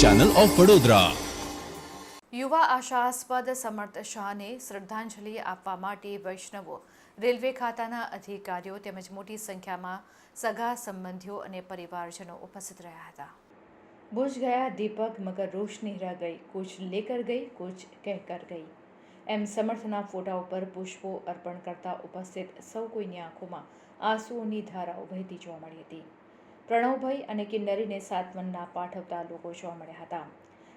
Channel of Vadodara યુવા આશાસ્પદ સમર્થ શાહને શ્રદ્ધાંજલિ આપવા માટે વૈષ્ણવો રેલવે ખાતાના અધિકારીઓ તેમજ મોટી સંખ્યામાં સગા સંબંધીઓ અને પરિવારજનો ઉપસ્થિત રહ્યા હતા. બુझ ગયા દીપક મગર રોશની રહ ગઈ કુછ લેકર ગઈ કુછ કહેકર ગઈ. એમ સમર્થના ફોટા ઉપર પુષ્પો અર્પણ કરતા ઉપસ્થિત સૌ કોઈની આંખોમાં આંસુઓની ધારાઓ વહેતી જોવા મળી હતી. પ્રણવભાઈ અને કિન્નરીને સાંત્વનના પાઠવતા લોકો જોવા મળ્યા હતા.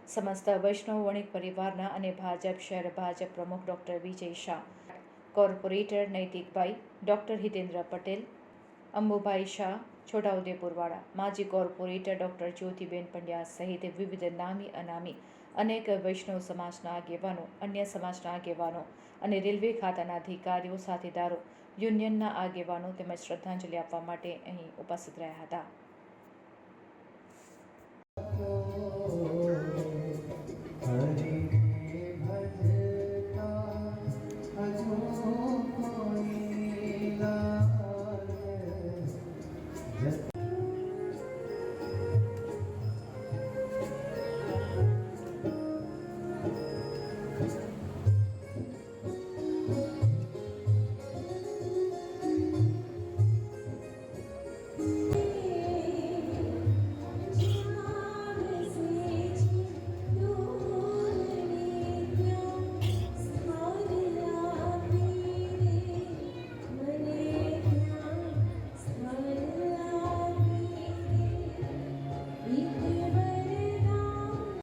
સમસ્ત વૈષ્ણવ વણિક પરિવારના અને ભાજપ શહેર ભાજપ પ્રમુખ doctor Vijay Shah, corporator Naitikbhai, doctor Hitendra Patel, Ambubhai Shah છોટાઉદેપુરવાળા માજી કોર્પોરેટર ડૉક્ટર જ્યોતિબેન પંડ્યા સહિત વિવિધ નામી અનામી અનેક વૈષ્ણવ સમાજના આગેવાનો, અન્ય સમાજના આગેવાનો અને રેલવે ખાતાના અધિકારીઓ, સાથેદારો, યુનિયનના આગેવાનો તેમજ શ્રદ્ધાંજલિ આપવા માટે અહીં ઉપસ્થિત રહ્યા હતા. Gracias.